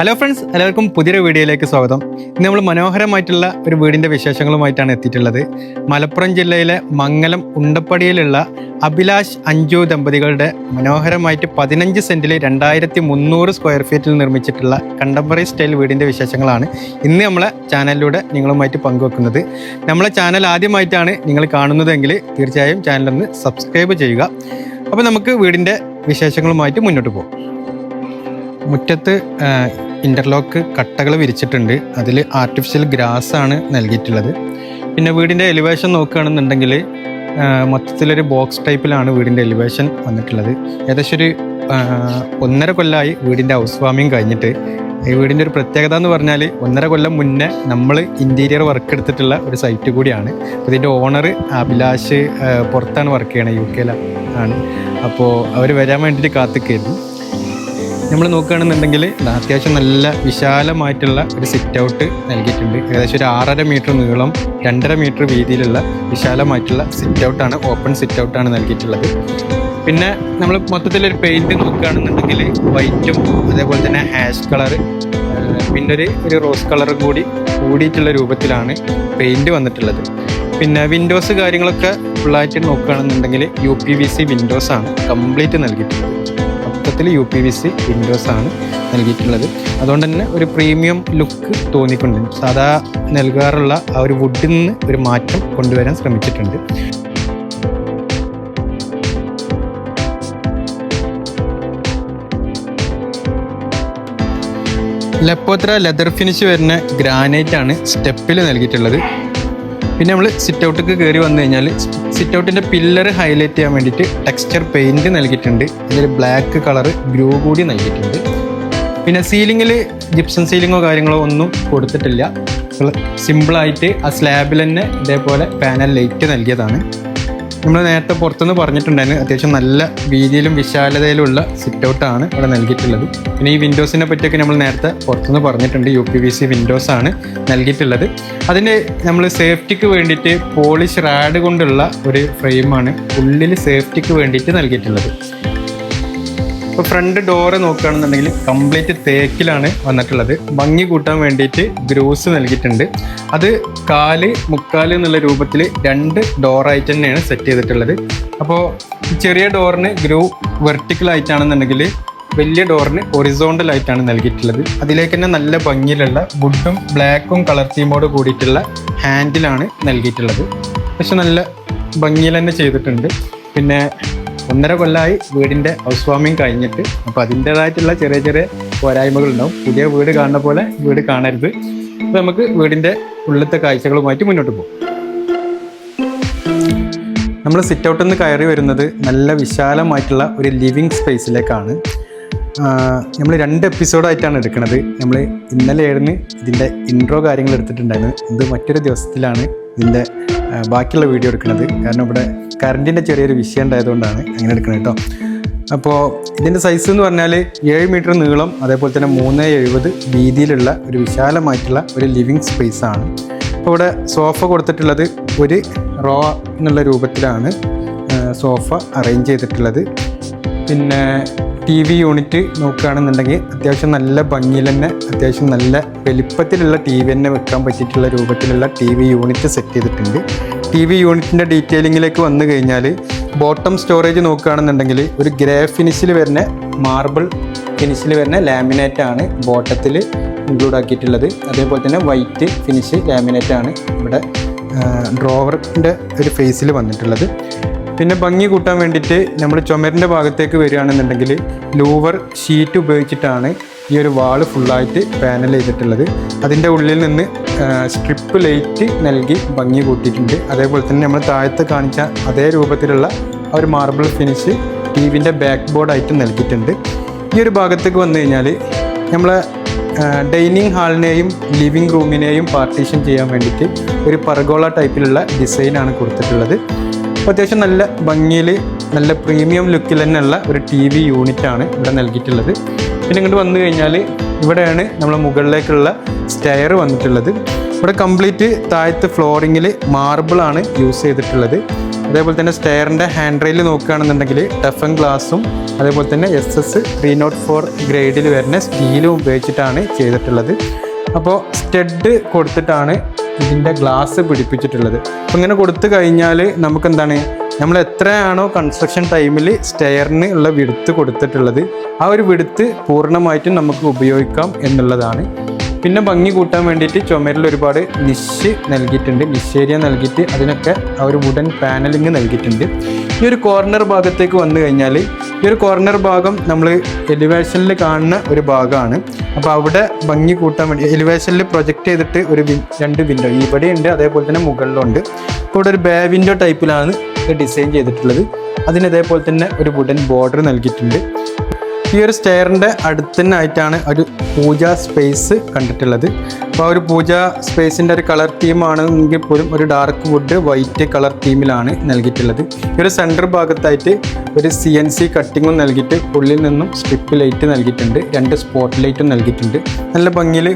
Hello friends എല്ലാവർക്കും പുതിയൊരു വീഡിയോയിലേക്ക് സ്വാഗതം. ഇന്ന് നമ്മൾ മനോഹരമായിട്ടുള്ള ഒരു വീടിന്റെ വിശേഷങ്ങളുമായിട്ടാണ് എത്തിയിട്ടുള്ളത്. മലപ്പുറം ജില്ലയിലെ മംഗലം ഉണ്ടപ്പടിയിലുള്ള അഭിലാഷ് അഞ്ജു ദമ്പതികളുടെ മനോഹരമായിട്ട് പതിനഞ്ച് സെന്റിൽ രണ്ടായിരത്തി മുന്നൂറ് സ്ക്വയർ ഫീറ്റിൽ നിർമ്മിച്ചിട്ടുള്ള കണ്ടംപററി സ്റ്റൈൽ വീടിന്റെ വിശേഷങ്ങളാണ് ഇന്ന് നമ്മളെ ചാനലിലൂടെ നിങ്ങളുമായിട്ട് പങ്കുവെക്കുന്നത്. നമ്മളെ ചാനൽ ആദ്യമായിട്ടാണ് നിങ്ങൾ കാണുന്നതെങ്കിൽ തീർച്ചയായും ചാനലൊന്ന് സബ്സ്ക്രൈബ് ചെയ്യുക. അപ്പോൾ നമുക്ക് വീടിന്റെ വിശേഷങ്ങളുമായിട്ട് മുന്നോട്ട് പോകും. മുറ്റത്ത് ഇന്റർലോക്ക് കട്ടകൾ വിരിച്ചിട്ടുണ്ട്. അതിൽ ആർട്ടിഫിഷ്യൽ ഗ്രാസ് ആണ് നൽകിയിട്ടുള്ളത്. പിന്നെ വീടിന്റെ എലിവേഷൻ നോക്കുകയാണെന്നുണ്ടെങ്കിൽ മൊത്തത്തിലൊരു ബോക്സ് ടൈപ്പിലാണ് വീടിന്റെ എലിവേഷൻ വന്നിട്ടുള്ളത്. ഏകദേശം ഒരു ഒന്നര കൊല്ലമായി വീടിന്റെ ഹൗസ് വാമിങ് കഴിഞ്ഞിട്ട്. ഈ വീടിന്റെ ഒരു പ്രത്യേകത എന്ന് പറഞ്ഞാൽ ഒന്നര കൊല്ലം മുന്നേ നമ്മൾ ഇന്റീരിയർ വർക്ക് എടുത്തിട്ടുള്ള ഒരു സൈറ്റ് കൂടിയാണ്. ഇതിന്റെ ഓണർ അഭിലാഷ് പുറത്താണ് വർക്ക് ചെയ്യണത് യു കെയിലാണ്. അപ്പോൾ അവർ വരാൻ വേണ്ടിയിട്ട് കാത്തിക്കായിരുന്നു നമ്മൾ നോക്കുകയാണെന്നുണ്ടെങ്കിൽ അത്യാവശ്യം നല്ല വിശാലമായിട്ടുള്ള ഒരു സിറ്റ് ഔട്ട് നൽകിയിട്ടുണ്ട്. ഏകദേശം ഒരു ആറര മീറ്റർ നീളം രണ്ടര മീറ്റർ വീതിയിലുള്ള വിശാലമായിട്ടുള്ള സിറ്റ് ഔട്ടാണ് ഓപ്പൺ സിറ്റ് ഔട്ടാണ് നൽകിയിട്ടുള്ളത്. പിന്നെ നമ്മൾ മൊത്തത്തിലൊരു പെയിന്റ് നോക്കുകയാണെന്നുണ്ടെങ്കിൽ വൈറ്റും അതേപോലെ തന്നെ ഹാഷ് കളർ പിന്നെ ഒരു ഒരു റോസ് കളറും കൂടി കൂടിയിട്ടുള്ള രൂപത്തിലാണ് പെയിന്റ് വന്നിട്ടുള്ളത്. പിന്നെ വിൻഡോസ് കാര്യങ്ങളൊക്കെ ഫുള്ളായിട്ട് നോക്കുകയാണെന്നുണ്ടെങ്കിൽ യു പി വി സി വിൻഡോസാണ് കംപ്ലീറ്റ് നൽകിയിട്ടുള്ളത്. മൊത്തത്തിൽ U P V C windows ആണ് നൽകിയിട്ടുള്ളത്. അതുകൊണ്ട് തന്നെ ഒരു പ്രീമിയം ലുക്ക് തോന്നിക്കൊണ്ട് സാധാ നൽകാറുള്ള ആ ഒരു വുഡിൽ നിന്ന് ഒരു മാറ്റം കൊണ്ടുവരാൻ ശ്രമിച്ചിട്ടുണ്ട്. ലെപ്പോത്ര ലെതർ ഫിനിഷ് വരുന്ന ഗ്രാനൈറ്റ് ആണ് സ്റ്റെപ്പിൽ നൽകിയിട്ടുള്ളത്. പിന്നെ നമ്മൾ സിറ്റ് ഔട്ടിക്ക് കയറി വന്നു കഴിഞ്ഞാൽ സിറ്റ് ഔട്ടിന്റെ പില്ലർ ഹൈലൈറ്റ് ചെയ്യാൻ വേണ്ടിയിട്ട് ടെക്സ്ചർ പെയിന്റ് നൽകിയിട്ടുണ്ട്. ഇതിൽ ബ്ലാക്ക് കളർ ഗ്രൂ കൂടി നൽകിയിട്ടുണ്ട്. പിന്നെ സീലിങ്ങിൽ ജിപ്സം സീലിങ്ങോ കാര്യങ്ങളോ ഒന്നും കൊടുത്തിട്ടില്ല. സിമ്പിളായിട്ട് ആ സ്ലാബിൽ തന്നെ ഇതേപോലെ പാനൽ ലൈറ്റ് നൽകിയതാണ്. നമ്മൾ നേരത്തെ പുറത്തുനിന്ന് പറഞ്ഞിട്ടുണ്ടായിരുന്നു അത്യാവശ്യം നല്ല വീതിയിലും വിശാലതയിലുള്ള സിറ്റ് ഔട്ടാണ് ഇവിടെ നൽകിയിട്ടുള്ളത്. പിന്നെ ഈ വിൻഡോസിനെ പറ്റിയൊക്കെ നമ്മൾ നേരത്തെ പുറത്തുനിന്ന് പറഞ്ഞിട്ടുണ്ട് U P V C windows ആണ് നൽകിയിട്ടുള്ളത്. അതിന് നമ്മൾ സേഫ്റ്റിക്ക് വേണ്ടിയിട്ട് പോളിഷ് റാഡ് കൊണ്ടുള്ള ഒരു ഫ്രെയിമാണ് ഉള്ളിൽ സേഫ്റ്റിക്ക് വേണ്ടിയിട്ട് നൽകിയിട്ടുള്ളത്. ഇപ്പോൾ ഫ്രണ്ട് ഡോറ് നോക്കുകയാണെന്നുണ്ടെങ്കിൽ കംപ്ലീറ്റ് തേക്കിലാണ് വന്നിട്ടുള്ളത്. ഭംഗി കൂട്ടാൻ വേണ്ടിയിട്ട് ഗ്രൂസ് നൽകിയിട്ടുണ്ട്. അത് കാൽ മുക്കാൽ എന്നുള്ള രൂപത്തിൽ രണ്ട് ഡോറായിട്ട് തന്നെയാണ് സെറ്റ് ചെയ്തിട്ടുള്ളത്. അപ്പോൾ ചെറിയ ഡോറിന് ഗ്രൂ വെർട്ടിക്കൽ ആയിട്ടാണെന്നുണ്ടെങ്കിൽ വലിയ ഡോറിന് ഒറിസോണ്ടൽ ആയിട്ടാണ് നൽകിയിട്ടുള്ളത്. അതിലേക്ക് തന്നെ നല്ല ഭംഗിയിലുള്ള വുഡും ബ്ലാക്കും കളർ തീമോട് കൂടിയിട്ടുള്ള ഹാൻഡിലാണ് നൽകിയിട്ടുള്ളത്. പക്ഷെ നല്ല ഭംഗിയിൽ തന്നെ ചെയ്തിട്ടുണ്ട്. പിന്നെ ഒന്നര കൊല്ലമായി വീടിന്റെ ഹൗസ് വാമിങ് കഴിഞ്ഞിട്ട് അപ്പോൾ അതിന്റേതായിട്ടുള്ള ചെറിയ ചെറിയ പോരായ്മകളുണ്ടാവും. പുതിയ വീട് കാണുന്ന പോലെ വീട് കാണരുത്. അപ്പോൾ നമുക്ക് വീടിന്റെ ഉള്ളിലത്തെ കാഴ്ചകളുമായിട്ട് മുന്നോട്ട് പോകും. നമ്മൾ സിറ്റ് ഔട്ടിൽ നിന്ന് കയറി വരുന്നത് നല്ല വിശാലമായിട്ടുള്ള ഒരു ലിവിങ് സ്പേസിലേക്കാണ് നമ്മൾ രണ്ട് എപ്പിസോഡായിട്ടാണ് എടുക്കുന്നത് നമ്മൾ ഇന്നലെ ആയിരുന്നു ഇതിന്റെ ഇൻട്രോ കാര്യങ്ങൾ എടുത്തിട്ടുണ്ടായിരുന്നു ഇത് മറ്റൊരു ദിവസത്തിലാണ് ഇതിന്റെ ബാക്കിയുള്ള വീഡിയോ എടുക്കുന്നത്. കാരണം ഇവിടെ കറണ്ടിന്റെ ചെറിയൊരു വിഷയം ഉണ്ടായതുകൊണ്ടാണ് അങ്ങനെ എടുക്കുന്നത് കേട്ടോ. അപ്പോൾ ഇതിന്റെ സൈസ് എന്ന് പറഞ്ഞാൽ ഏഴ് മീറ്റർ നീളം അതേപോലെ തന്നെ മൂന്ന് എഴുപത് വീതിയിലുള്ള ഒരു വിശാലമായിട്ടുള്ള ഒരു ലിവിങ് സ്പേസ് ആണ്. അപ്പോൾ ഇവിടെ സോഫ കൊടുത്തിട്ടുള്ളത് ഒരു റോ എന്നുള്ള രൂപത്തിലാണ് സോഫ അറേഞ്ച് ചെയ്തിട്ടുള്ളത്. പിന്നെ ടി വി യൂണിറ്റ് നോക്കുകയാണെന്നുണ്ടെങ്കിൽ അത്യാവശ്യം നല്ല ഭംഗിയിൽ തന്നെ അത്യാവശ്യം നല്ല വലിപ്പത്തിലുള്ള ടി വി തന്നെ വെക്കാൻ പറ്റിയിട്ടുള്ള രൂപത്തിലുള്ള ടി വി യൂണിറ്റ് സെറ്റ് ചെയ്തിട്ടുണ്ട്. ടി വി യൂണിറ്റിന്റെ ഡീറ്റെയിലിങ്ങിലേക്ക് വന്നു കഴിഞ്ഞാൽ ബോട്ടം സ്റ്റോറേജ് നോക്കുകയാണെന്നുണ്ടെങ്കിൽ ഒരു ഗ്രേ ഫിനിഷിൽ വരുന്ന മാർബിൾ ഫിനിഷിൽ വരുന്ന ലാമിനേറ്റ് ആണ് ബോട്ടത്തിൽ ഇൻക്ലൂഡ് ആക്കിയിട്ടുള്ളത്. അതേപോലെ തന്നെ വൈറ്റ് ഫിനിഷ് ലാമിനേറ്റ് ആണ് ഇവിടെ ഡ്രോവറിന്റെ ഒരു ഫേസിൽ വന്നിട്ടുള്ളത്. പിന്നെ ഭംഗി കൂട്ടാൻ വേണ്ടിയിട്ട് നമ്മൾ ചുമരിന്റെ ഭാഗത്തേക്ക് വരികയാണെന്നുണ്ടെങ്കിൽ ലൂവർ ഷീറ്റ് ഉപയോഗിച്ചിട്ടാണ് ഈ ഒരു വാൾ ഫുള്ളായിട്ട് പാനൽ ചെയ്തിട്ടുള്ളത്. അതിന്റെ ഉള്ളിൽ നിന്ന് സ്ട്രിപ്പ് ലൈറ്റ് നൽകി ഭംഗി കൂട്ടിയിട്ടുണ്ട്. അതേപോലെ തന്നെ നമ്മൾ താഴത്ത് കാണിച്ച അതേ രൂപത്തിലുള്ള ഒരു മാർബിൾ ഫിനിഷ് ടി വിന്റെ ബാക്ക് ബോർഡായിട്ട് നൽകിയിട്ടുണ്ട്. ഈ ഒരു ഭാഗത്തേക്ക് വന്നു കഴിഞ്ഞാൽ നമ്മൾ ഡൈനിങ് ഹാളിനെയും ലിവിങ് റൂമിനെയും പാർട്ടീഷൻ ചെയ്യാൻ വേണ്ടിയിട്ട് ഒരു പർഗോള ടൈപ്പിലുള്ള ഡിസൈനാണ് കൊടുത്തിട്ടുള്ളത്. അത്യാവശ്യം നല്ല ഭംഗിയിൽ നല്ല പ്രീമിയം ലുക്കിൽ തന്നെയുള്ള ഒരു ടി വി യൂണിറ്റാണ് ഇവിടെ നൽകിയിട്ടുള്ളത്. പിന്നെ ഇങ്ങോട്ട് വന്നു കഴിഞ്ഞാൽ ഇവിടെയാണ് നമ്മൾ മുകളിലേക്കുള്ള സ്റ്റെയർ വന്നിട്ടുള്ളത്. ഇവിടെ കംപ്ലീറ്റ് താഴത്ത് ഫ്ലോറിങ്ങിൽ മാർബിളാണ് യൂസ് ചെയ്തിട്ടുള്ളത്. അതേപോലെ തന്നെ സ്റ്റെയറിന്റെ ഹാൻഡ് റെയിൽ നോക്കുകയാണെന്നുണ്ടെങ്കിൽ ടഫൻ ഗ്ലാസും അതേപോലെ തന്നെ S S three naught four ഗ്രേഡിൽ വരുന്ന സ്റ്റീലും ഉപയോഗിച്ചിട്ടാണ് ചെയ്തിട്ടുള്ളത്. അപ്പോൾ സ്റ്റഡ് കൊടുത്തിട്ടാണ് ഇതിന്റെ ഗ്ലാസ് പിടിപ്പിച്ചിട്ടുള്ളത്. അപ്പം ഇങ്ങനെ കൊടുത്തു കഴിഞ്ഞാൽ നമുക്ക് എന്താണ് നമ്മൾ എത്രയാണോ കൺസ്ട്രക്ഷൻ ടൈമിൽ സ്റ്റെയറിന് ഉള്ള വിടുത്ത് കൊടുത്തിട്ടുള്ളത് ആ ഒരു വിടുത്ത് പൂർണമായിട്ടും നമുക്ക് ഉപയോഗിക്കാം എന്നുള്ളതാണ്. പിന്നെ ഭംഗി കൂട്ടാൻ വേണ്ടിയിട്ട് ചുമരിൽ ഒരുപാട് നിഷ് നൽകിയിട്ടുണ്ട്. നിശ്ശേരിയ നൽകിയിട്ട് അതിനൊക്കെ ആ ഒരു വുഡൻ പാനലിങ് നൽകിയിട്ടുണ്ട്. ഈ ഒരു കോർണർ ഭാഗത്തേക്ക് വന്നു കഴിഞ്ഞാൽ ഈ ഒരു കോർണർ ഭാഗം നമ്മൾ എലിവേഷനിൽ കാണുന്ന ഒരു ഭാഗമാണ്. അപ്പോൾ അവിടെ ഭംഗി കൂട്ടാൻ വേണ്ടി എലിവേഷനിൽ പ്രൊജക്റ്റ് ചെയ്തിട്ട് ഒരു രണ്ട് വിൻഡോ ഇവിടെ ഉണ്ട് അതേപോലെ തന്നെ മുകളിലുണ്ട്. ഇവിടെ ഒരു ബേ വിൻഡോ ടൈപ്പിലാണ് ഡിസൈൻ ചെയ്തിട്ടുള്ളത്. അതിന് ഇതേപോലെ തന്നെ ഒരു വുഡൻ ബോർഡർ നൽകിയിട്ടുണ്ട്. ഈ ഒരു സ്റ്റെയറിന്റെ അടുത്തന്നായിട്ടാണ് ഒരു പൂജ സ്പേസ് കണ്ടിട്ടുള്ളത്. അപ്പോൾ ഒരു പൂജ സ്പേസിന്റെ ഒരു കളർ തീമാണെങ്കിൽ പോലും ഒരു ഡാർക്ക് വുഡ് വൈറ്റ് കളർ തീമിലാണ് നൽകിയിട്ടുള്ളത്. ഈ ഒരു സെന്റർ ഭാഗത്തായിട്ട് ഒരു സി എൻ സി കട്ടിങ്ങും നൽകിയിട്ട് ഉള്ളിൽ നിന്നും സ്ട്രിപ്പ് ലൈറ്റ് നൽകിയിട്ടുണ്ട്. രണ്ട് സ്പോട്ട് ലൈറ്റും നൽകിയിട്ടുണ്ട്. നല്ല ഭംഗിയിൽ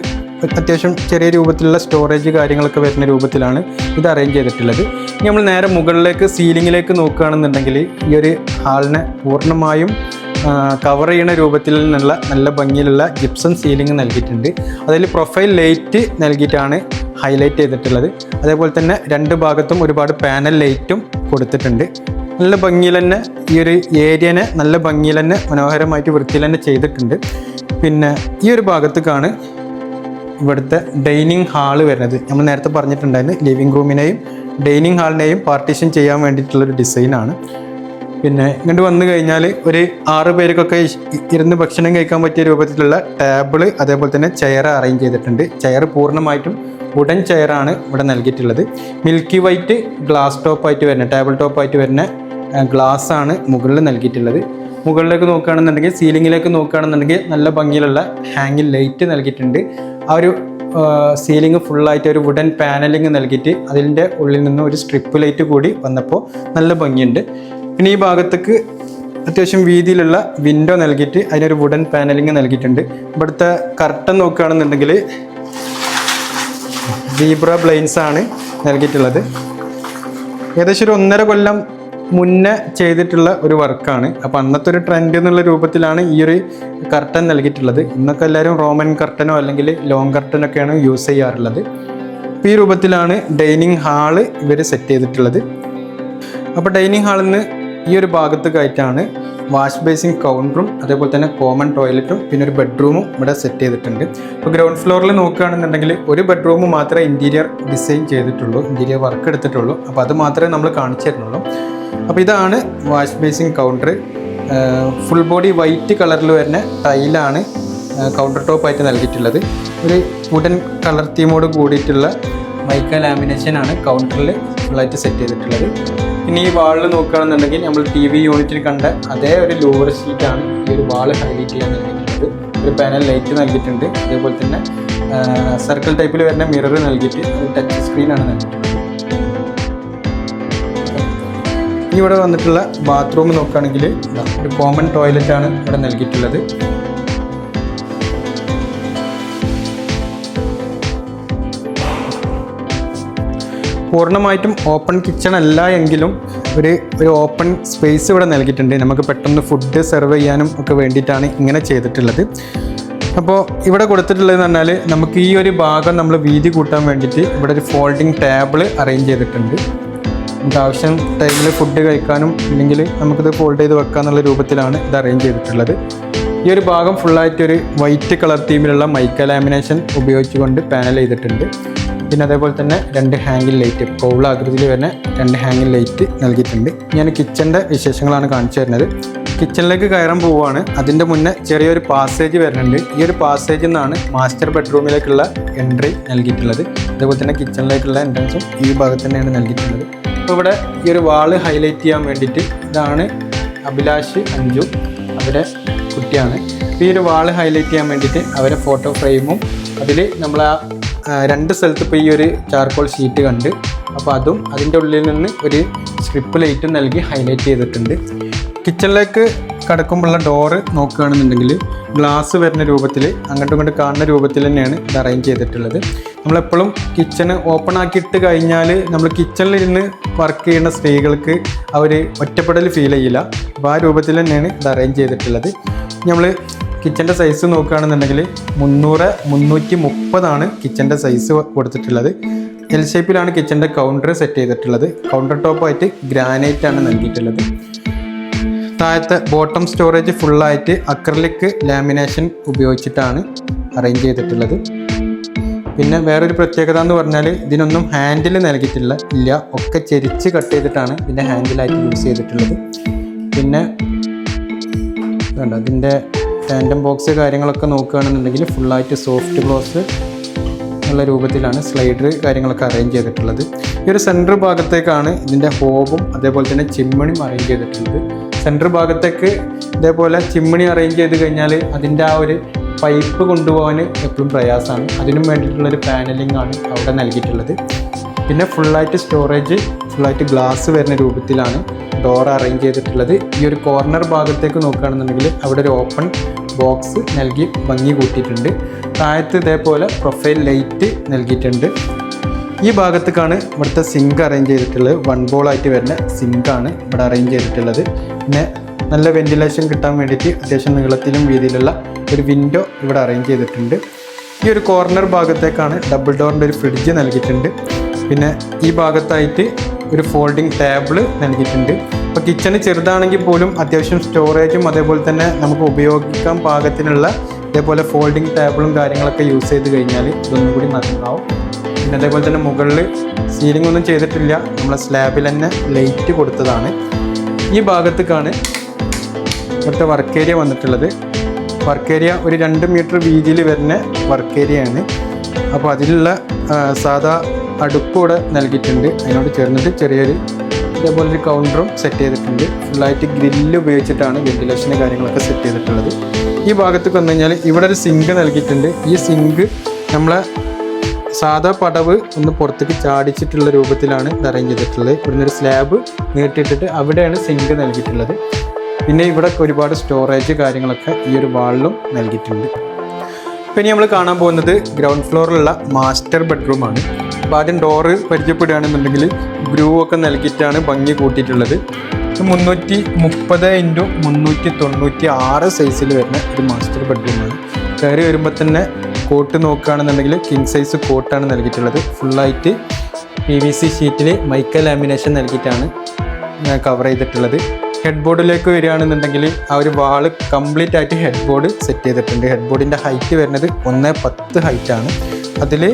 അത്യാവശ്യം ചെറിയ രൂപത്തിലുള്ള സ്റ്റോറേജ് കാര്യങ്ങളൊക്കെ വരുന്ന രൂപത്തിലാണ് ഇത് അറേഞ്ച് ചെയ്തിട്ടുള്ളത്. നമ്മൾ നേരെ മുകളിലേക്ക് സീലിങ്ങിലേക്ക് നോക്കുകയാണെന്നുണ്ടെങ്കിൽ ഈ ഒരു ഹാളിനെ പൂർണമായും കവർ ചെയ്യുന്ന രൂപത്തിൽ നിന്നുള്ള നല്ല ഭംഗിയിലുള്ള ജിപ്സം സീലിംഗ് നൽകിയിട്ടുണ്ട്. അതിൽ പ്രൊഫൈൽ ലൈറ്റ് നൽകിയിട്ടാണ് ഹൈലൈറ്റ് ചെയ്തിട്ടുള്ളത്. അതേപോലെ തന്നെ രണ്ട് ഭാഗത്തും ഒരുപാട് പാനൽ ലൈറ്റും കൊടുത്തിട്ടുണ്ട്. നല്ല ഭംഗിയിൽ തന്നെ ഈ ഒരു ഏരിയനെ നല്ല ഭംഗിയിൽ തന്നെ മനോഹരമായിട്ട് വൃത്തിയിൽ തന്നെ ചെയ്തിട്ടുണ്ട്. പിന്നെ ഈ ഒരു ഭാഗത്തേക്കാണ് ഇവിടുത്തെ ഡൈനിങ് ഹാൾ വരുന്നത്. നമ്മൾ നേരത്തെ പറഞ്ഞിട്ടുണ്ടായിരുന്നു ലിവിങ് റൂമിനെയും ഡൈനിങ് ഹാളിനെയും പാർട്ടീഷൻ ചെയ്യാൻ വേണ്ടിയിട്ടുള്ളൊരു ഡിസൈനാണ് പിന്നെ ഇങ്ങോട്ട് വന്നു കഴിഞ്ഞാൽ ഒരു ആറ് പേർക്കൊക്കെ ഇരുന്ന് ഭക്ഷണം കഴിക്കാൻ പറ്റിയ രൂപത്തിലുള്ള ടേബിൾ അതേപോലെ തന്നെ ചെയർ അറേഞ്ച് ചെയ്തിട്ടുണ്ട്. ചെയർ പൂർണമായിട്ടും വുഡൻ ചെയറാണ് ഇവിടെ നൽകിയിട്ടുള്ളത്. മിൽക്കി വൈറ്റ് ഗ്ലാസ് ടോപ്പായിട്ട് വരുന്ന ടേബിൾ ടോപ്പായിട്ട് വരുന്ന ഗ്ലാസ് ആണ് മുകളിൽ നൽകിയിട്ടുള്ളത്. മുകളിലേക്ക് നോക്കുകയാണെന്നുണ്ടെങ്കിൽ സീലിങ്ങിലേക്ക് നോക്കുകയാണെന്നുണ്ടെങ്കിൽ നല്ല ഭംഗിയിലുള്ള ഹാങ്ങിൽ ലൈറ്റ് നൽകിയിട്ടുണ്ട്. ആ ഒരു സീലിംഗ് ഫുള്ളായിട്ട് ഒരു വുഡൻ പാനലിങ് നൽകിയിട്ട് അതിന്റെ ഉള്ളിൽ നിന്ന് ഒരു സ്ട്രിപ്പ് ലൈറ്റ് കൂടി വന്നപ്പോൾ നല്ല ഭംഗിയുണ്ട്. പിന്നെ ഈ ഭാഗത്തേക്ക് അത്യാവശ്യം വീതിയിലുള്ള വിൻഡോ നൽകിയിട്ട് അതിനൊരു വുഡൻ പാനലിങ് നൽകിയിട്ടുണ്ട്. ഇവിടുത്തെ കർട്ടൻ നോക്കുകയാണെന്നുണ്ടെങ്കിൽ സീബ്ര ബ്ലൈൻസ് ആണ് നൽകിയിട്ടുള്ളത്. ഏകദേശം ഒരു ഒന്നര കൊല്ലം മുന്നേ ചെയ്തിട്ടുള്ള ഒരു വർക്കാണ് അപ്പോൾ അന്നത്തെ ഒരു ട്രെൻഡ് എന്നുള്ള രൂപത്തിലാണ് ഈ ഒരു കർട്ടൻ നൽകിയിട്ടുള്ളത്. ഇന്നൊക്കെ എല്ലാവരും റോമൻ കർട്ടനോ അല്ലെങ്കിൽ ലോങ് കർട്ടനൊക്കെയാണ് യൂസ് ചെയ്യാറുള്ളത്. അപ്പോൾ ഈ രൂപത്തിലാണ് ഡൈനിങ് ഹാൾ ഇവർ സെറ്റ് ചെയ്തിട്ടുള്ളത്. അപ്പോൾ ഡൈനിങ് ഹാളിൽ നിന്ന് ഈ ഒരു ഭാഗത്തേക്കായിട്ടാണ് വാഷ് ബേസിൻ കൗണ്ടറും അതേപോലെ തന്നെ കോമൺ ടോയ്ലറ്റും പിന്നെ ഒരു ബെഡ്റൂമും ഇവിടെ സെറ്റ് ചെയ്തിട്ടുണ്ട്. ഇപ്പോൾ ഗ്രൗണ്ട് ഫ്ലോറിൽ നോക്കുകയാണെന്നുണ്ടെങ്കിൽ ഒരു ബെഡ്റൂം മാത്രമേ ഇന്റീരിയർ ഡിസൈൻ ചെയ്തിട്ടുള്ളൂ ഇന്റീരിയർ വർക്ക് എടുത്തിട്ടുള്ളൂ. അപ്പോൾ അത് മാത്രമേ നമ്മൾ കാണിച്ചു തരുന്നുള്ളൂ. അപ്പോൾ ഇതാണ് wash basin counter full body white കളറിൽ വരുന്ന ടൈലാണ് കൗണ്ടർ ടോപ്പായിട്ട് നൽകിയിട്ടുള്ളത്. ഒരു വുഡൻ കളർ തീമോട് കൂടിയിട്ടുള്ള മൈക്ക ലാമിനേഷൻ ആണ് കൗണ്ടറിൽ ഫുള്ളായിട്ട് സെറ്റ് ചെയ്തിട്ടുള്ളത്. ഇനി ഈ വാളിൽ നോക്കുകയാണെന്നുണ്ടെങ്കിൽ നമ്മൾ ടി വി യൂണിറ്റിൽ കണ്ട അതേ ഒരു ലോവർ ഷീറ്റാണ് ഈ ഒരു വാൾ ഹൈലൈറ്റ് ചെയ്യാൻ നൽകിയിട്ടുണ്ട് ഒരു പാനൽ ലൈറ്റ് നൽകിയിട്ടുണ്ട്. അതേപോലെ തന്നെ സർക്കിൾ ടൈപ്പിൽ വരുന്ന മിറർ നൽകിയിട്ട് ഒരു ടച്ച് സ്ക്രീനാണ് നൽകിയിട്ടുള്ളത്. ഇനി ഇവിടെ വന്നിട്ടുള്ള ബാത്റൂം നോക്കുകയാണെങ്കിൽ ഒരു കോമൺ ടോയ്ലറ്റ് ആണ് ഇവിടെ നൽകിയിട്ടുള്ളത്. പൂർണമായിട്ടും ഓപ്പൺ കിച്ചൺ അല്ല എങ്കിലും ഒരു ഒരു ഓപ്പൺ സ്പേസ് ഇവിടെ നൽകിയിട്ടുണ്ട്. നമുക്ക് പെട്ടെന്ന് ഫുഡ് സെർവ് ചെയ്യാനും ഒക്കെ വേണ്ടിയിട്ടാണ് ഇങ്ങനെ ചെയ്തിട്ടുള്ളത്. അപ്പോൾ ഇവിടെ കൊടുത്തിട്ടുള്ളതെന്ന് പറഞ്ഞാൽ നമുക്ക് ഈ ഒരു ഭാഗം നമ്മൾ വീതി കൂട്ടാൻ വേണ്ടിയിട്ട് ഇവിടെ ഒരു ഫോൾഡിങ് ടേബിൾ അറേഞ്ച് ചെയ്തിട്ടുണ്ട്. നമുക്ക് ആവശ്യം ടൈമിൽ ഫുഡ് കഴിക്കാനും ഇല്ലെങ്കിൽ നമുക്കിത് ഫോൾഡ് ചെയ്ത് വെക്കാന്നുള്ള രൂപത്തിലാണ് ഇത് അറേഞ്ച് ചെയ്തിട്ടുള്ളത്. ഈ ഒരു ഭാഗം ഫുള്ളായിട്ട് ഒരു വൈറ്റ് കളർ തീമിലുള്ള മൈക്ക ലാമിനേഷൻ ഉപയോഗിച്ചുകൊണ്ട് പാനൽ ചെയ്തിട്ടുണ്ട്. പിന്നെ അതേപോലെ തന്നെ രണ്ട് ഹാങ്ങിൽ ലൈറ്റ് പൗള ആകൃതിയിൽ വരുന്ന രണ്ട് ഹാങ്ങിൽ ലൈറ്റ് നൽകിയിട്ടുണ്ട്. ഞാൻ കിച്ചന്റെ വിശേഷങ്ങളാണ് കാണിച്ചു തരുന്നത്. കിച്ചണിലേക്ക് കയറാൻ പോവുകയാണ്. അതിന്റെ മുന്നേ ചെറിയൊരു പാസേജ് വരുന്നുണ്ട്. ഈ ഒരു പാസേജിൽ നിന്നാണ് മാസ്റ്റർ ബെഡ്റൂമിലേക്കുള്ള എൻട്രി നൽകിയിട്ടുള്ളത്. അതേപോലെ തന്നെ കിച്ചണിലേക്കുള്ള എൻട്രൻസും ഈ ഭാഗത്ത് തന്നെയാണ് നൽകിയിട്ടുള്ളത്. അപ്പോൾ ഇവിടെ ഈ ഒരു വാൾ ഹൈലൈറ്റ് ചെയ്യാൻ വേണ്ടിയിട്ട് ഇതാണ് അഭിലാഷ് അഞ്ജു അവരെ കുട്ടിയാണ്. ഈ ഒരു വാൾ ഹൈലൈറ്റ് ചെയ്യാൻ വേണ്ടിയിട്ട് അവരെ ഫോട്ടോ ഫ്രെയിമും അതിൽ നമ്മൾ ആ, രണ്ട് സ്ഥലത്ത് ഇപ്പോൾ ഈ ഒരു ചാർക്കോൾ ഷീറ്റ് കണ്ട്. അപ്പോൾ അതും അതിന്റെ ഉള്ളിൽ നിന്ന് ഒരു സ്ട്രിപ്പ് ലൈറ്റ് നൽകി ഹൈലൈറ്റ് ചെയ്തിട്ടുണ്ട്. കിച്ചണിലേക്ക് കടക്കുമ്പോഴുള്ള ഡോറ് നോക്കുകയാണെന്നുണ്ടെങ്കിൽ ഗ്ലാസ് വരുന്ന രൂപത്തിൽ അങ്ങോട്ടും ഇങ്ങോട്ടും കാണുന്ന രൂപത്തിൽ തന്നെയാണ് ഇത് അറേഞ്ച് ചെയ്തിട്ടുള്ളത്. നമ്മളെപ്പോഴും കിച്ചണ് ഓപ്പൺ ആക്കിയിട്ട് കഴിഞ്ഞാൽ നമ്മൾ കിച്ചണിലിരുന്ന് വർക്ക് ചെയ്യുന്ന സ്ത്രീകൾക്ക് അവർ ഒറ്റപ്പെടൽ ഫീൽ ചെയ്യില്ല. അപ്പോൾ ആ രൂപത്തിൽ തന്നെയാണ് ഇത് അറേഞ്ച് ചെയ്തിട്ടുള്ളത്. നമ്മൾ കിച്ചന്റെ സൈസ് നോക്കുകയാണെന്നുണ്ടെങ്കിൽ മുന്നൂറ് മുന്നൂറ്റി മുപ്പതാണ് കിച്ചന്റെ സൈസ് കൊടുത്തിട്ടുള്ളത്. എൽ ഷേപ്പിലാണ് കിച്ചന്റെ കൗണ്ടർ സെറ്റ് ചെയ്തിട്ടുള്ളത്. കൗണ്ടർ ടോപ്പായിട്ട് ഗ്രാനൈറ്റ് ആണ് നൽകിയിട്ടുള്ളത്. താഴത്തെ ബോട്ടം സ്റ്റോറേജ് ഫുള്ളായിട്ട് അക്രലിക് ലാമിനേഷൻ ഉപയോഗിച്ചിട്ടാണ് അറേഞ്ച് ചെയ്തിട്ടുള്ളത്. പിന്നെ വേറൊരു പ്രത്യേകത എന്ന് പറഞ്ഞാൽ ഇതിനൊന്നും ഹാൻഡിൽ നൽകിയിട്ടില്ല ഇല്ല. ഒക്കെ ചെരിച്ച് കട്ട് ചെയ്തിട്ടാണ് ഇതിന്റെ ഹാൻഡിലായിട്ട് യൂസ് ചെയ്തിട്ടുള്ളത്. പിന്നെ ഇതിന്റെ ടാൻഡം ബോക്സ് കാര്യങ്ങളൊക്കെ നോക്കുകയാണെന്നുണ്ടെങ്കിൽ ഫുള്ളായിട്ട് സോഫ്റ്റ് ഗ്ലോസ് ഉള്ള രൂപത്തിലാണ് സ്ലൈഡർ കാര്യങ്ങളൊക്കെ അറേഞ്ച് ചെയ്തിട്ടുള്ളത്. ഈ ഒരു സെന്റർ ഭാഗത്തേക്കാണ് ഇതിന്റെ ഹോബും അതേപോലെ തന്നെ ചിമ്മണിയും അറേഞ്ച് ചെയ്തിട്ടുള്ളത്. സെന്റർ ഭാഗത്തേക്ക് ഇതേപോലെ ചിമ്മണി അറേഞ്ച് ചെയ്ത് കഴിഞ്ഞാൽ അതിന്റെ ആ ഒരു പൈപ്പ് കൊണ്ടുപോകാൻ എപ്പോഴും പ്രയാസമാണ്. അതിനും വേണ്ടിയിട്ടുള്ളൊരു പാനലിംഗ് ആണ് അവിടെ നൽകിയിട്ടുള്ളത്. പിന്നെ ഫുള്ളായിട്ട് സ്റ്റോറേജ് ഫുള്ളായിട്ട് ഗ്ലാസ് വരുന്ന രൂപത്തിലാണ് ഡോർ അറേഞ്ച് ചെയ്തിട്ടുള്ളത്. ഈ ഒരു കോർണർ ഭാഗത്തേക്ക് നോക്കുകയാണെന്നുണ്ടെങ്കിൽ അവിടെ ഒരു ഓപ്പൺ ബോക്സ് നൽകി ഭംഗി കൂട്ടിയിട്ടുണ്ട്. താഴത്ത് ഇതേപോലെ പ്രൊഫൈൽ ലൈറ്റ് നൽകിയിട്ടുണ്ട്. ഈ ഭാഗത്തേക്കാണ് ഇവിടുത്തെ സിങ്ക് അറേഞ്ച് ചെയ്തിട്ടുള്ളത്. വൺ ബോൾ ആയിട്ട് വരുന്ന സിങ്കാണ് ഇവിടെ അറേഞ്ച് ചെയ്തിട്ടുള്ളത്. പിന്നെ നല്ല വെന്റിലേഷൻ കിട്ടാൻ വേണ്ടിയിട്ട് അത്യാവശ്യം നീളത്തിലും വീതിയിലുള്ള ഒരു വിൻഡോ ഇവിടെ അറേഞ്ച് ചെയ്തിട്ടുണ്ട്. ഈ ഒരു കോർണർ ഭാഗത്തേക്കാണ് ഡബിൾ ഡോറിന്റെ ഒരു ഫ്രിഡ്ജ് നൽകിയിട്ടുണ്ട്. പിന്നെ ഈ ഭാഗത്തായിട്ട് ഒരു ഫോൾഡിംഗ് ടേബിൾ നൽകിയിട്ടുണ്ട്. ഇപ്പോൾ കിച്ചണ് ചെറുതാണെങ്കിൽ പോലും അത്യാവശ്യം സ്റ്റോറേജും അതേപോലെ തന്നെ നമുക്ക് ഉപയോഗിക്കാൻ പാകത്തിനുള്ള ഇതേപോലെ ഫോൾഡിംഗ് ടേബിളും കാര്യങ്ങളൊക്കെ യൂസ് ചെയ്ത് കഴിഞ്ഞാൽ ഇതൊന്നും കൂടി നന്നാവും. പിന്നെ അതേപോലെ തന്നെ മുകളിൽ സീലിംഗ് ഒന്നും ചെയ്തിട്ടില്ല. നമ്മളെ സ്ലാബിൽ തന്നെ ലൈറ്റ് കൊടുത്തതാണ്. ഈ ഭാഗത്തേക്കാണ് ഇവിടുത്തെ വർക്ക് ഏരിയ വന്നിട്ടുള്ളത്. വർക്ക് ഏരിയ ഒരു രണ്ട് മീറ്റർ വീതിയിൽ വരുന്ന വർക്ക് ഏരിയയാണ് അപ്പോൾ അതിലുള്ള സാധാ അടുപ്പ് ഇവിടെ നൽകിയിട്ടുണ്ട്. അതിനോട് ചേർന്നിട്ട് ചെറിയൊരു ഇതേപോലെ ഒരു കൗണ്ടറും സെറ്റ് ചെയ്തിട്ടുണ്ട്. ഫുള്ളായിട്ട് ഗ്രില്ല് ഉപയോഗിച്ചിട്ടാണ് വെന്റിലേഷൻ കാര്യങ്ങളൊക്കെ സെറ്റ് ചെയ്തിട്ടുള്ളത്. ഈ ഭാഗത്തേക്ക് വന്നു കഴിഞ്ഞാൽ ഇവിടെ ഒരു സിങ്ക് നൽകിയിട്ടുണ്ട്. ഈ സിങ്ക് നമ്മളെ സാധാ പടവ് ഒന്ന് പുറത്തേക്ക് ചാടിച്ചിട്ടുള്ള രൂപത്തിലാണ് ഇത് അറേഞ്ച് ചെയ്തിട്ടുള്ളത്. ഇവിടുന്ന് ഒരു സ്ലാബ് നീട്ടിയിട്ടിട്ട് അവിടെയാണ് സിങ്ക് നൽകിയിട്ടുള്ളത്. പിന്നെ ഇവിടെ ഒരുപാട് സ്റ്റോറേജ് കാര്യങ്ങളൊക്കെ ഈ ഒരു വാളിലും നൽകിയിട്ടുണ്ട്. പിന്നെ നമ്മൾ കാണാൻ പോകുന്നത് ഗ്രൗണ്ട് ഫ്ലോറിലുള്ള മാസ്റ്റർ ബെഡ്റൂമാണ് അപ്പോൾ ആദ്യം ഡോറ് പരിചയപ്പെടുകയാണെന്നുണ്ടെങ്കിൽ ഗ്രൂ ഒക്കെ നൽകിയിട്ടാണ് ഭംഗി കൂട്ടിയിട്ടുള്ളത്. മുന്നൂറ്റി മുപ്പത് ഇന്റു മുന്നൂറ്റി തൊണ്ണൂറ്റി ആറ് സൈസിൽ വരുന്ന ഒരു മാസ്റ്റർ ബെഡ്റൂമാണ് കയറി വരുമ്പോൾ തന്നെ കോട്ട് നോക്കുകയാണെന്നുണ്ടെങ്കിൽ കിങ് സൈസ് കോട്ടാണ് നൽകിയിട്ടുള്ളത്. ഫുള്ളായിട്ട് പി വി സി ഷീറ്റിൽ മൈക്ക ലാമിനേഷൻ നൽകിയിട്ടാണ് കവർ ചെയ്തിട്ടുള്ളത്. ഹെഡ് ബോർഡിലേക്ക് വരികയാണെന്നുണ്ടെങ്കിൽ ആ ഒരു വാൾ കംപ്ലീറ്റ് ആയിട്ട് ഹെഡ് ബോർഡ് സെറ്റ് ചെയ്തിട്ടുണ്ട്. ഹെഡ് ബോർഡിന്റെ ഹൈറ്റ് വരുന്നത് ഒന്ന് പത്ത് ഹൈറ്റാണ് അതിൽ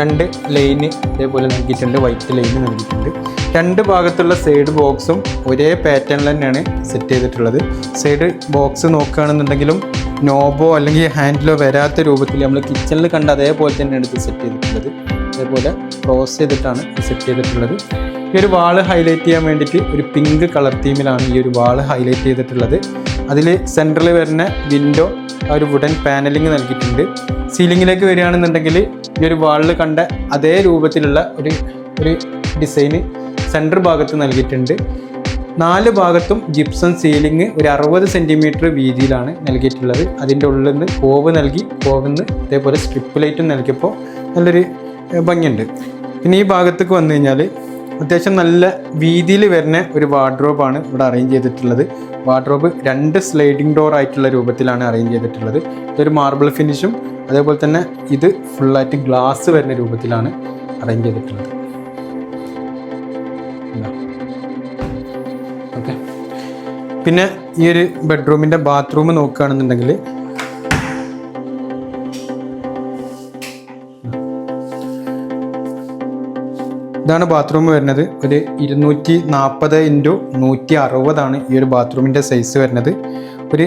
രണ്ട് ലൈന് ഇതേപോലെ നൽകിയിട്ടുണ്ട് വൈറ്റ് ലൈന് നൽകിയിട്ടുണ്ട്. രണ്ട് ഭാഗത്തുള്ള സൈഡ് ബോക്സും ഒരേ പാറ്റേണിൽ തന്നെയാണ് സെറ്റ് ചെയ്തിട്ടുള്ളത്. സൈഡ് ബോക്സ് നോക്കുകയാണെന്നുണ്ടെങ്കിലും നോബോ അല്ലെങ്കിൽ ഹാൻഡിലോ വരാത്ത രൂപത്തിൽ നമ്മൾ കിച്ചണിൽ കണ്ട അതേപോലെ തന്നെയാണ് ഇത് സെറ്റ് ചെയ്തിട്ടുള്ളത്. അതേപോലെ ക്രോസ് ചെയ്തിട്ടാണ് സെറ്റ് ചെയ്തിട്ടുള്ളത്. ഈ ഒരു വാൾ ഹൈലൈറ്റ് ചെയ്യാൻ വേണ്ടിയിട്ട് ഒരു പിങ്ക് കളർ തീമിലാണ് ഈ ഒരു വാൾ ഹൈലൈറ്റ് ചെയ്തിട്ടുള്ളത്. അതിൽ സെന്ററിൽ വരുന്ന വിൻഡോ ആ ഒരു വുഡൻ പാനലിംഗ് നൽകിയിട്ടുണ്ട്. സീലിങ്ങിലേക്ക് വരികയാണെന്നുണ്ടെങ്കിൽ ഈ ഒരു വാളിൽ കണ്ട അതേ രൂപത്തിലുള്ള ഒരു ഒരു ഡിസൈന് സെന്റർ ഭാഗത്ത് നൽകിയിട്ടുണ്ട്. നാല് ഭാഗത്തും ജിപ്സം സീലിംഗ് ഒരു അറുപത് സെന്റിമീറ്റർ വീതിയിലാണ് നൽകിയിട്ടുള്ളത്. അതിന്റെ ഉള്ളിൽ നിന്ന് കോവ് നൽകി കോവിൽ നിന്ന് ഇതേപോലെ സ്ട്രിപ്പ് ലൈറ്റും നൽകിയപ്പോൾ നല്ലൊരു ഭംഗിയുണ്ട്. പിന്നെ ഈ ഭാഗത്തേക്ക് വന്നു കഴിഞ്ഞാൽ അത്യാവശ്യം നല്ല വീതിയിൽ വരുന്ന ഒരു വാർഡ്രോബാണ് ഇവിടെ അറേഞ്ച് ചെയ്തിട്ടുള്ളത്. വാർഡ്രോബ് രണ്ട് സ്ലൈഡിംഗ് ഡോർ ആയിട്ടുള്ള രൂപത്തിലാണ് അറേഞ്ച് ചെയ്തിട്ടുള്ളത്. ഇതൊരു മാർബിൾ ഫിനിഷും അതേപോലെ തന്നെ ഇത് ഫുള്ളായിട്ട് ഗ്ലാസ് വരുന്ന രൂപത്തിലാണ് അറേഞ്ച് ചെയ്തിട്ടുള്ളത്. ഓക്കെ പിന്നെ ഈ ഒരു ബെഡ്റൂമിന്റെ ബാത്റൂം നോക്കുകയാണെന്നുണ്ടെങ്കിൽ ഇതാണ് ബാത്റൂം വരുന്നത്. ഒരു ഇരുന്നൂറ്റി നാൽപ്പത് ഇന്റു നൂറ്റി അറുപതാണ് ഈ ഒരു ബാത്റൂമിന്റെ സൈസ് വരുന്നത്. ഒരു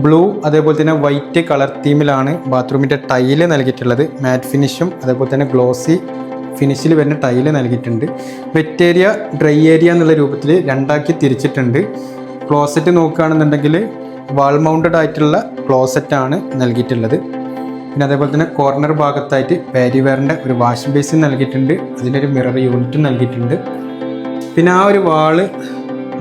ബ്ലൂ അതേപോലെ തന്നെ വൈറ്റ് കളർ തീമിലാണ് ബാത്റൂമിന്റെ ടൈൽ നൽകിയിട്ടുള്ളത്. മാറ്റ് ഫിനിഷും അതേപോലെ തന്നെ ഗ്ലോസി ഫിനിഷിൽ വരുന്ന ടൈൽ നൽകിയിട്ടുണ്ട്. വെറ്റ് ഏരിയ ഡ്രൈ ഏരിയ എന്നുള്ള രൂപത്തിൽ രണ്ടാക്കി തിരിച്ചിട്ടുണ്ട്. ക്ലോസറ്റ് നോക്കുകയാണെന്നുണ്ടെങ്കിൽ വാൾ മൗണ്ടഡ് ആയിട്ടുള്ള ക്ലോസറ്റാണ് നൽകിയിട്ടുള്ളത്. പിന്നെ അതേപോലെ തന്നെ കോർണർ ഭാഗത്തായിട്ട് പാരിവെയറിന്റെ ഒരു വാഷിംഗ് ബേസിൻ നൽകിയിട്ടുണ്ട്. അതിന്റെ ഒരു മിറർ യൂണിറ്റ് നൽകിയിട്ടുണ്ട്. പിന്നെ ആ ഒരു വാൾ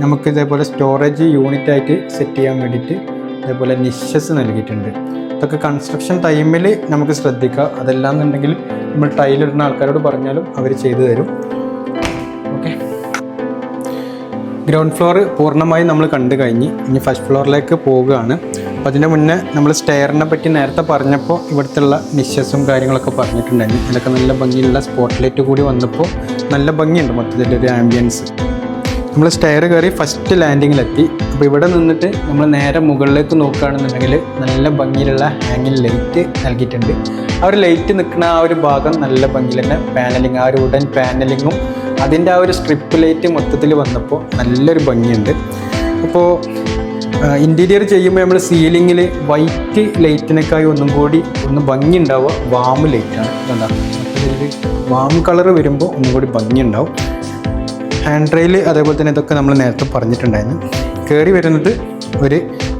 നമുക്ക് ഇതേപോലെ സ്റ്റോറേജ് യൂണിറ്റ് ആയിട്ട് സെറ്റ് ചെയ്യാൻ വേണ്ടിയിട്ട് അതേപോലെ നിശ്ചസ് നൽകിയിട്ടുണ്ട്. ഇതൊക്കെ കൺസ്ട്രക്ഷൻ ടൈമിൽ നമുക്ക് ശ്രദ്ധിക്കാം. അതെല്ലാം എന്നുണ്ടെങ്കിൽ നമ്മൾ ടൈലിടുന്ന ആൾക്കാരോട് പറഞ്ഞാലും അവർ ചെയ്തു തരും. ഓക്കെ ഗ്രൗണ്ട് ഫ്ലോർ പൂർണമായും നമ്മൾ കണ്ടു കഴിഞ്ഞ് ഇനി ഫസ്റ്റ് ഫ്ലോറിലേക്ക് പോവുകയാണ്. അപ്പോൾ അതിന്റെ മുന്നേ നമ്മൾ സ്റ്റെയറിനെ പറ്റി നേരത്തെ പറഞ്ഞപ്പോൾ ഇവിടുത്തെ നിശ്ചസും കാര്യങ്ങളൊക്കെ പറഞ്ഞിട്ടുണ്ടായിരുന്നു. ഇതിലൊക്കെ നല്ല ഭംഗിയുള്ള സ്പോട്ട് ലൈറ്റ് കൂടി വന്നപ്പോൾ നല്ല ഭംഗിയുണ്ട് മൊത്തത്തിന്റെ ഒരു ആംബിയൻസ് നമ്മൾ സ്റ്റെയർ കയറി ഫസ്റ്റ് ലാൻഡിങ്ങിലെത്തി അപ്പോൾ ഇവിടെ നിന്നിട്ട് നമ്മൾ നേരെ മുകളിലേക്ക് നോക്കുകയാണെന്നുണ്ടെങ്കിൽ നല്ല ഭംഗിയിലുള്ള ഹാങ്ങിൽ ലൈറ്റ് നൽകിയിട്ടുണ്ട്. ആ ഒരു ലൈറ്റ് നിൽക്കുന്ന ആ ഒരു ഭാഗം നല്ല ഭംഗിയിൽ തന്നെ പാനലിങ് ആ ഒരു ഉടൻ പാനലിങ്ങും അതിന്റെ ആ ഒരു സ്ട്രിപ്പ് ലൈറ്റ് മൊത്തത്തിൽ വന്നപ്പോൾ നല്ലൊരു ഭംഗിയുണ്ട്. അപ്പോൾ ഇന്റീരിയർ ചെയ്യുമ്പോൾ നമ്മൾ സീലിങ്ങിൽ വൈറ്റ് ലൈറ്റിനേക്കായി ഒന്നും കൂടി ഒന്ന് ഭംഗി ഉണ്ടാവുക വാം ലൈറ്റാണ് എന്താ വാം കളർ വരുമ്പോൾ ഒന്നും കൂടി ഭംഗി ഉണ്ടാവും ഹാൻഡ് ട്രെയിൽ അതേപോലെ തന്നെ ഇതൊക്കെ നമ്മൾ നേരത്തെ പറഞ്ഞിട്ടുണ്ടായിരുന്നു. കയറി വരുന്നത് ഒരു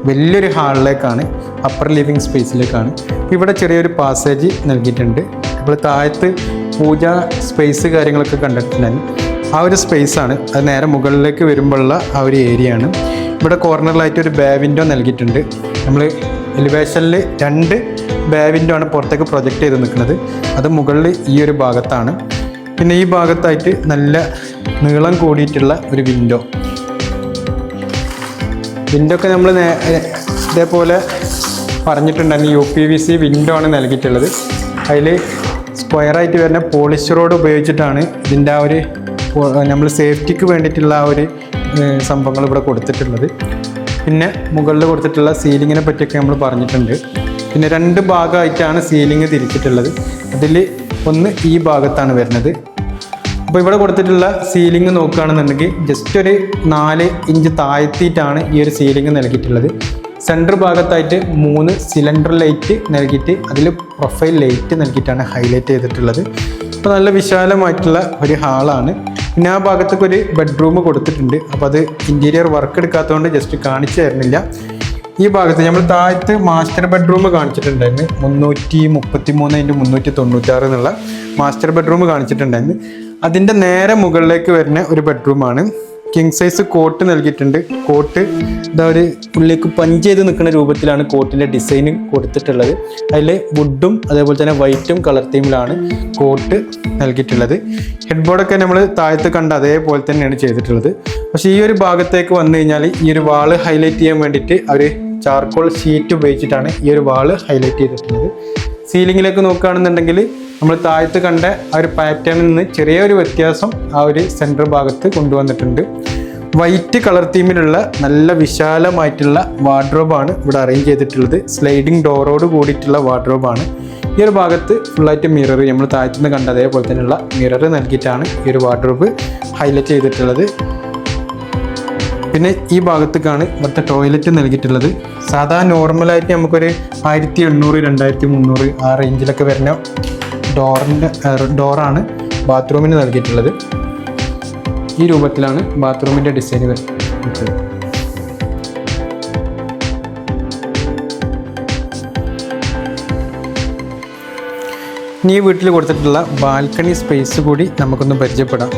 വലിയൊരു ഹാളിലേക്കാണ് അപ്പർ ലിവിങ് സ്പേസിലേക്കാണ് ഇവിടെ ചെറിയൊരു പാസേജ് നൽകിയിട്ടുണ്ട്. ഇപ്പോൾ താഴത്ത് പൂജ സ്പേസ് കാര്യങ്ങളൊക്കെ കണ്ടിട്ടുണ്ടായിരുന്നു. ആ ഒരു സ്പേസാണ് അത് നേരെ മുകളിലേക്ക് വരുമ്പോഴുള്ള ആ ഒരു ഏരിയ ആണ്. ഇവിടെ കോർണറിലായിട്ട് ഒരു ബേ വിൻഡോ നൽകിയിട്ടുണ്ട്. നമ്മൾ എലിവേഷനിൽ രണ്ട് ബേ വിൻഡോ ആണ് പുറത്തേക്ക് പ്രൊജക്റ്റ് ചെയ്ത് നിൽക്കുന്നത്. അത് മുകളിൽ ഈ ഒരു ഭാഗത്താണ്. പിന്നെ ഈ ഭാഗത്തായിട്ട് നല്ല നീളം കൂടിയിട്ടുള്ള ഒരു വിൻഡോ വിൻഡോ ഒക്കെ നമ്മൾ ഇതേപോലെ പറഞ്ഞിട്ടുണ്ടായിരുന്നു. U P V C window ആണ് നൽകിയിട്ടുള്ളത്. അതിൽ സ്ക്വയറായിട്ട് വരുന്ന പോളിഷ് റോഡ് ഉപയോഗിച്ചിട്ടാണ് ഇതിന്റെ ആ ഒരു നമ്മൾ സേഫ്റ്റിക്ക് വേണ്ടിയിട്ടുള്ള ആ ഒരു സംഭവങ്ങൾ ഇവിടെ കൊടുത്തിട്ടുള്ളത്. പിന്നെ മുകളിൽ കൊടുത്തിട്ടുള്ള സീലിങ്ങിനെ പറ്റിയൊക്കെ നമ്മൾ പറഞ്ഞിട്ടുണ്ട്. പിന്നെ രണ്ട് ഭാഗമായിട്ടാണ് സീലിംഗ് തിരിച്ചിട്ടുള്ളത്. അതിൽ ഒന്ന് ഈ ഭാഗത്താണ് വരുന്നത്. അപ്പോൾ ഇവിടെ കൊടുത്തിട്ടുള്ള സീലിംഗ് നോക്കുകയാണെന്നുണ്ടെങ്കിൽ ജസ്റ്റ് ഒരു നാല് ഇഞ്ച് താഴ്ത്തിയിട്ടാണ് ഈ ഒരു സീലിംഗ് നൽകിയിട്ടുള്ളത്. സെന്റർ ഭാഗത്തായിട്ട് മൂന്ന് സിലിണ്ടർ ലൈറ്റ് നൽകിയിട്ട് അതിൽ പ്രൊഫൈൽ ലൈറ്റ് നൽകിയിട്ടാണ് ഹൈലൈറ്റ് ചെയ്തിട്ടുള്ളത്. അപ്പോൾ നല്ല വിശാലമായിട്ടുള്ള ഒരു ഹാളാണ് പിന്നെ ആ ഭാഗത്തൊക്കെ ഒരു ബെഡ്റൂം കൊടുത്തിട്ടുണ്ട്. അപ്പോൾ അത് ഇന്റീരിയർ വർക്ക് എടുക്കാത്തതുകൊണ്ട് ജസ്റ്റ് കാണിച്ചു തരുന്നില്ല. ഈ ഭാഗത്ത് നമ്മൾ താഴത്ത് മാസ്റ്റർ ബെഡ്റൂം കാണിച്ചിട്ടുണ്ടായിരുന്നു. മുന്നൂറ്റി മുപ്പത്തി മൂന്ന് ഇന്റു മുന്നൂറ്റി തൊണ്ണൂറ്റാറ് എന്നുള്ള മാസ്റ്റർ ബെഡ്റൂം കാണിച്ചിട്ടുണ്ടായിരുന്നു. അതിന്റെ നേരെ മുകളിലേക്ക് വരുന്ന ഒരു ബെഡ്റൂമാണ് കിങ് സൈസ് കോട്ട് നൽകിയിട്ടുണ്ട്. കോട്ട് ഇതാ ഒരു ഉള്ളിലേക്ക് പഞ്ച് ചെയ്ത് നിൽക്കുന്ന രൂപത്തിലാണ് കോട്ടിന്റെ ഡിസൈൻ കൊടുത്തിട്ടുള്ളത്. അതിൽ വുഡും അതേപോലെ തന്നെ വൈറ്റും കളർ തീമിലാണ് കോട്ട് നൽകിയിട്ടുള്ളത്. ഹെഡ് ബോർഡൊക്കെ നമ്മൾ താഴത്ത് കണ്ട അതേപോലെ തന്നെയാണ് ചെയ്തിട്ടുള്ളത്. പക്ഷേ ഈ ഒരു ഭാഗത്തേക്ക് വന്നു കഴിഞ്ഞാൽ ഈ ഒരു വാൾ ഹൈലൈറ്റ് ചെയ്യാൻ വേണ്ടിയിട്ട് അവർ ചാർക്കോൾ ഷീറ്റ് ഉപയോഗിച്ചിട്ടാണ് ഈ ഒരു വാൾ ഹൈലൈറ്റ് ചെയ്തിട്ടുള്ളത്. സീലിങ്ങിലേക്ക് നോക്കുകയാണെന്നുണ്ടെങ്കിൽ നമ്മൾ താഴത്ത് കണ്ട ആ ഒരു പാറ്റേണിൽ നിന്ന് ചെറിയൊരു വ്യത്യാസം ആ ഒരു സെന്റർ ഭാഗത്ത് കൊണ്ടുവന്നിട്ടുണ്ട്. വൈറ്റ് കളർ തീമിലുള്ള നല്ല വിശാലമായിട്ടുള്ള വാർഡ്രോബാണ് ഇവിടെ അറേഞ്ച് ചെയ്തിട്ടുള്ളത്. സ്ലൈഡിങ് ഡോറോട് കൂടിയിട്ടുള്ള വാർഡ്രോബാണ് ഈ ഒരു ഭാഗത്ത് ഫുള്ളായിട്ട് മിറർ നമ്മൾ താഴ്ത്തുനിന്ന് കണ്ട അതേപോലെ തന്നെയുള്ള മിറർ നൽകിയിട്ടാണ് ഈ ഒരു വാർഡ്രോബ് ഹൈലൈറ്റ് ചെയ്തിട്ടുള്ളത്. പിന്നെ ഈ ഭാഗത്തേക്കാണ് ഇവിടുത്തെ ടോയ്ലറ്റ് നൽകിയിട്ടുള്ളത്. സാധാ നോർമലായിട്ട് നമുക്കൊരു ആയിരത്തി എണ്ണൂറ് രണ്ടായിരത്തി മുന്നൂറ് ആ റേഞ്ചിലൊക്കെ വരുന്ന ഡോറിന്റെ ഡോറാണ് ബാത്റൂമിന് നൽകിയിട്ടുള്ളത്. ഈ രൂപത്തിലാണ് ബാത്റൂമിന്റെ ഡിസൈൻ വരുന്നത്. ഇനി വീട്ടിൽ കൊടുത്തിട്ടുള്ള ബാൽക്കണി സ്പേസ് കൂടി നമുക്കൊന്ന് പരിചയപ്പെടാം.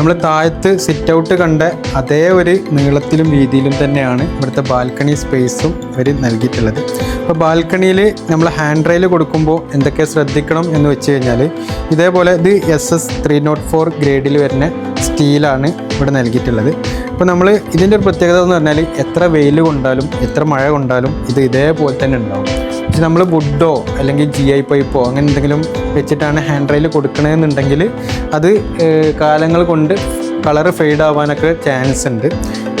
നമ്മൾ താഴത്ത് സിറ്റ് ഔട്ട് കണ്ട അതേ ഒരു നീളത്തിലും വീതിയിലും തന്നെയാണ് ഇവിടുത്തെ ബാൽക്കണി സ്പേസും അവർ നൽകിയിട്ടുള്ളത്. അപ്പോൾ ബാൽക്കണിയിൽ നമ്മൾ ഹാൻഡ് റെയിൽ കൊടുക്കുമ്പോൾ എന്തൊക്കെ ശ്രദ്ധിക്കണം എന്ന് വെച്ച് കഴിഞ്ഞാൽ ഇതേപോലെ ഇത് S S three naught four ഗ്രേഡിൽ വരുന്ന സ്റ്റീലാണ് ഇവിടെ നൽകിയിട്ടുള്ളത്. അപ്പോൾ നമ്മൾ ഇതിന്റെ ഒരു പ്രത്യേകത എന്ന് പറഞ്ഞാൽ എത്ര വെയിൽ കൊണ്ടാലും എത്ര മഴ കൊണ്ടാലും ഇത് ഇതേപോലെ തന്നെ ഉണ്ടാവും. പക്ഷെ നമ്മൾ വുഡോ അല്ലെങ്കിൽ ജി ഐ പൈപ്പോ അങ്ങനെ എന്തെങ്കിലും വെച്ചിട്ടാണ് ഹാൻഡ് റൈൽ കൊടുക്കണമെന്നുണ്ടെങ്കിൽ അത് കാലങ്ങൾ കൊണ്ട് കളറ് ഫെയ്ഡ് ആവാനൊക്കെ ചാൻസ് ഉണ്ട്.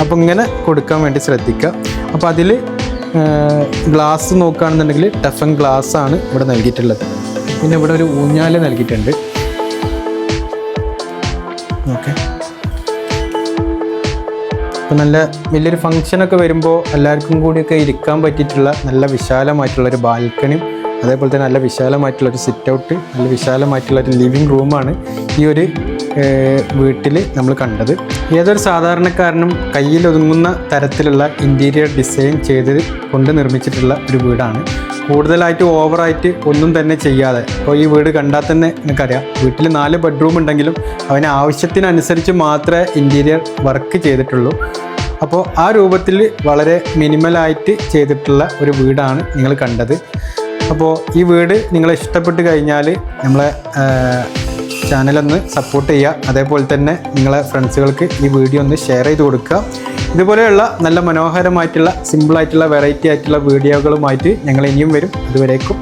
അപ്പോൾ ഇങ്ങനെ കൊടുക്കാൻ വേണ്ടി ശ്രദ്ധിക്കുക അപ്പോൾ അതിൽ ഗ്ലാസ് നോക്കുകയാണെന്നുണ്ടെങ്കിൽ ടഫൻ ഗ്ലാസ് ആണ് ഇവിടെ നൽകിയിട്ടുള്ളത്. പിന്നെ ഇവിടെ ഒരു ഊഞ്ഞാൽ നൽകിയിട്ടുണ്ട്. ഓക്കെ. അപ്പോൾ നല്ല വലിയൊരു ഫംഗ്ഷനൊക്കെ വരുമ്പോൾ എല്ലാവർക്കും കൂടിയൊക്കെ ഇരിക്കാൻ പറ്റിയിട്ടുള്ള നല്ല വിശാലമായിട്ടുള്ളൊരു ബാൽക്കണിയും അതേപോലെ തന്നെ നല്ല വിശാലമായിട്ടുള്ള ഒരു സിറ്റ് ഔട്ട് നല്ല വിശാലമായിട്ടുള്ള ഒരു ലിവിങ് റൂമാണ് ഈ ഒരു വീട്ടിൽ നമ്മൾ കണ്ടത്. ഏതൊരു സാധാരണക്കാരനും കയ്യിൽ ഒതുങ്ങുന്ന തരത്തിലുള്ള ഇന്റീരിയർ ഡിസൈൻ ചെയ്ത് കൊണ്ട് നിർമ്മിച്ചിട്ടുള്ള ഒരു വീടാണ്. കൂടുതലായിട്ട് ഓവറായിട്ട് ഒന്നും തന്നെ ചെയ്യാതെ. ഇപ്പോൾ ഈ വീട് കണ്ടാൽ തന്നെ നിനക്കറിയാം. വീട്ടിൽ നാല് ബെഡ്റൂം ഉണ്ടെങ്കിലും അവന് ആവശ്യത്തിനനുസരിച്ച് മാത്രമേ ഇന്റീരിയർ വർക്ക് ചെയ്തിട്ടുള്ളൂ. അപ്പോൾ ആ രൂപത്തിൽ വളരെ മിനിമലായിട്ട് ചെയ്തിട്ടുള്ള ഒരു വീടാണ് നിങ്ങൾ കണ്ടത്. അപ്പോൾ ഈ വീട് നിങ്ങൾ ഇഷ്ടപ്പെട്ട് കഴിഞ്ഞാൽ നമ്മളെ ചാനലൊന്ന് സപ്പോർട്ട് ചെയ്യുക അതേപോലെ തന്നെ നിങ്ങളെ ഫ്രണ്ട്സുകൾക്ക് ഈ വീഡിയോ ഒന്ന് ഷെയർ ചെയ്ത് കൊടുക്കുക. ഇതുപോലെയുള്ള നല്ല മനോഹരമായിട്ടുള്ള സിമ്പിളായിട്ടുള്ള വെറൈറ്റി ആയിട്ടുള്ള വീഡിയോകളുമായിട്ട് ഞങ്ങൾ ഇനിയും വരും. അതുവരേക്കും